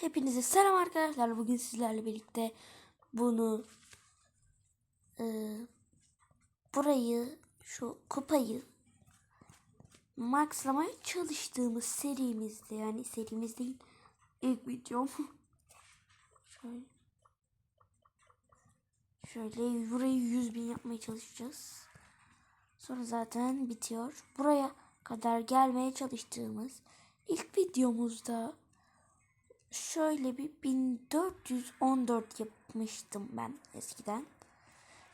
Hepinize selam arkadaşlar. Bugün sizlerle birlikte bunu e, burayı şu kupayı maxlamaya çalıştığımız serimizde yani serimiz değil ilk videom. şöyle şöyle burayı 100 bin yapmaya çalışacağız. Sonra zaten bitiyor. Buraya kadar gelmeye çalıştığımız ilk videomuzda şöyle bir 1414 yapmıştım ben eskiden.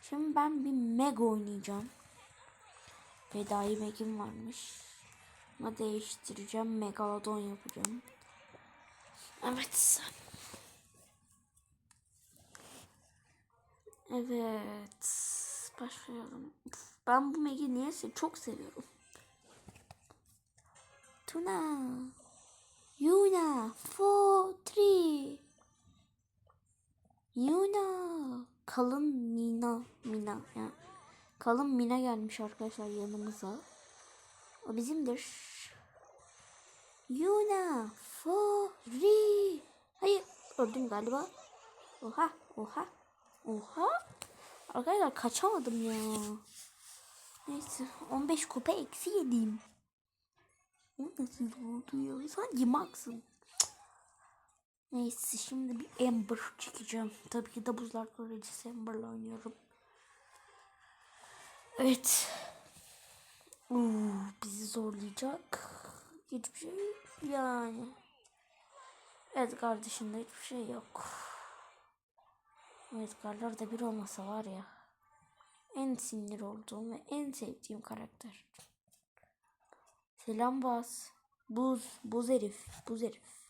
Şimdi ben bir mega oynayacağım. Fedai megim varmış. Ama değiştireceğim. Megalodon yapacağım. Evet. Evet. Başlayalım. Ben bu megi niyeyse çok seviyorum. Tuna. Yuna, Kalın Mina, Mina. Yani kalın Mina gelmiş arkadaşlar yanımıza. O bizimdir. Yuna, three. Hayır, öldüm galiba. Oha, oha, oha. Arkadaşlar kaçamadım ya. Neyse, 15 kupa eksi yedim. O nasıl oldu ya? Sanki Max'ım. Neyse şimdi bir Ember çekeceğim. Tabii ki de buzlar kraliçesi Ember'la oynuyorum. Evet. Uuu, bizi zorlayacak. Hiçbir şey yani. Edgar dışında hiçbir şey yok. Edgar'lar da bir olmasa var ya. En sinir olduğum ve en sevdiğim karakter. Selam bas. Buz. Buz herif. Buz herif.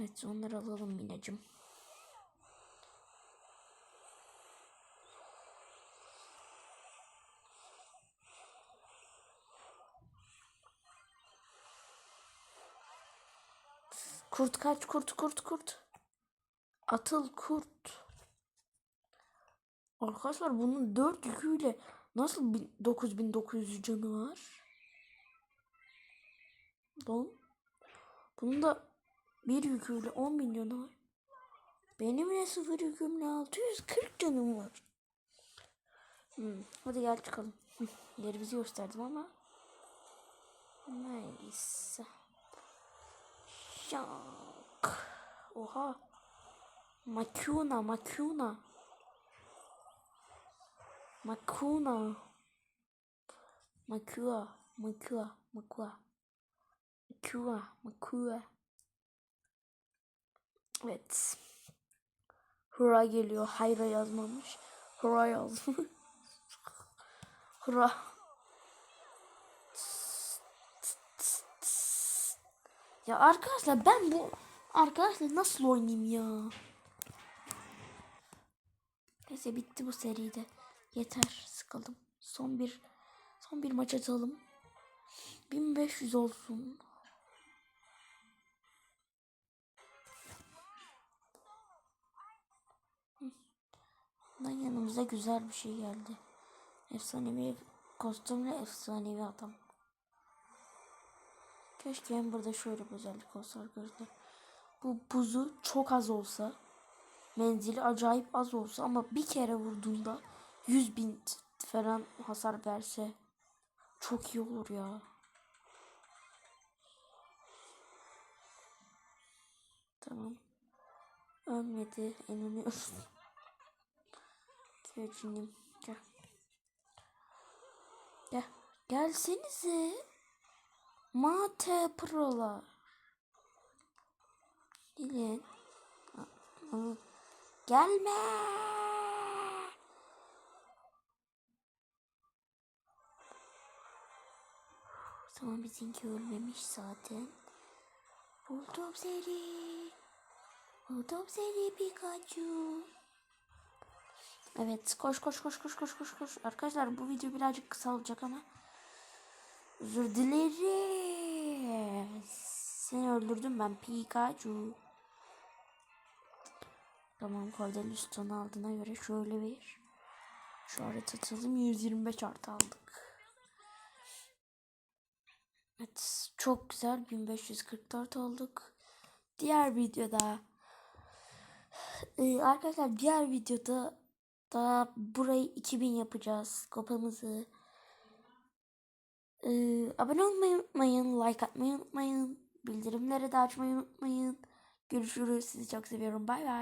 Evet onları alalım Minacım. Kurt kaç kurt kurt kurt. Atıl kurt. Arkadaşlar bunun 4 yüküyle nasıl bin- 9900 canı var? Lan. Bunun da bir yüküyle 10 milyon var. Benim ne sıfır yükümle 640 canım var. Hmm, hadi gel çıkalım. Yerimizi gösterdim ama. Neyse. Şak. Oha. Makuna, makuna. Makuna. Makua, makua, makua. Makua, makua. Evet. Hura geliyor. Hayra yazmamış. Hura yazmış. Hura. Ya arkadaşlar ben bu arkadaşlar nasıl oynayayım ya? Neyse bitti bu seride. Yeter sıkıldım. Son bir son bir maç atalım. 1500 olsun. Bundan yanımıza güzel bir şey geldi. Efsanevi kostümle efsanevi adam. Keşke hem burada şöyle bir özellik olsa arkadaşlar. Bu buzu çok az olsa menzili acayip az olsa ama bir kere vurduğunda 100 bin falan hasar verse çok iyi olur ya. Tamam. Ölmedi. inanıyorum. Canım. Gel. Gel. Gelsenize. Mate prolar. Gelin. Gelme. Tamam bizimki ölmemiş zaten. Buldum seni. Buldum seni Pikachu. Evet koş koş koş koş koş koş koş. Arkadaşlar bu video birazcık kısa olacak ama. Özür dilerim. Seni öldürdüm ben Pikachu. Tamam Cordelius tonu aldığına göre şöyle bir işaret atalım. 125 artı aldık. Evet çok güzel 1544 aldık. diğer videoda Ee, arkadaşlar diğer videoda da burayı 2000 yapacağız kopamızı. Ee, abone olmayı unutmayın, like atmayı unutmayın, bildirimleri de açmayı unutmayın. Görüşürüz. Sizi çok seviyorum. Bay bay.